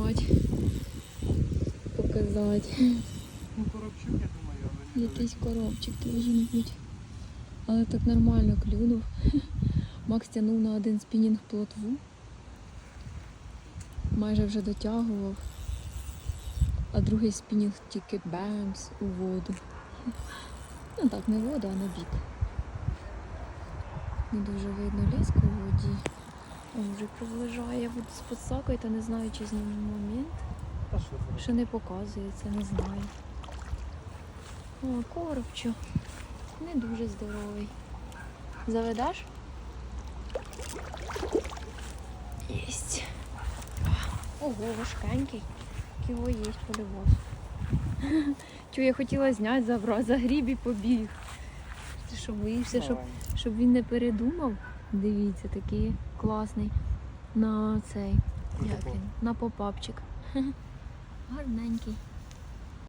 познімати, показати. Ну, коробчук, я думаю, але не Якийсь коробчик должен бути. Але так нормально клюнув. Макс тягнув на один спінінг плотву. Майже вже дотягував. А другий спінінг тільки бемс у воду. Ну так, не вода, а на бік. Не дуже видно ліску у воді. О, вже приближає, я буду з подсакою, та не знаю, чи зніму момент. Що? Ще не показується, не знаю. О, коробчу. Не дуже здоровий. Заведеш? Єсть. Ого, важкенький. Його є по-любому. Чого я хотіла зняти, забрати, загріб і побіг. Ти що боїшся, щоб, щоб він не передумав? Дивіться, такий класний. На цей. Як він? На попапчик. Гарненький.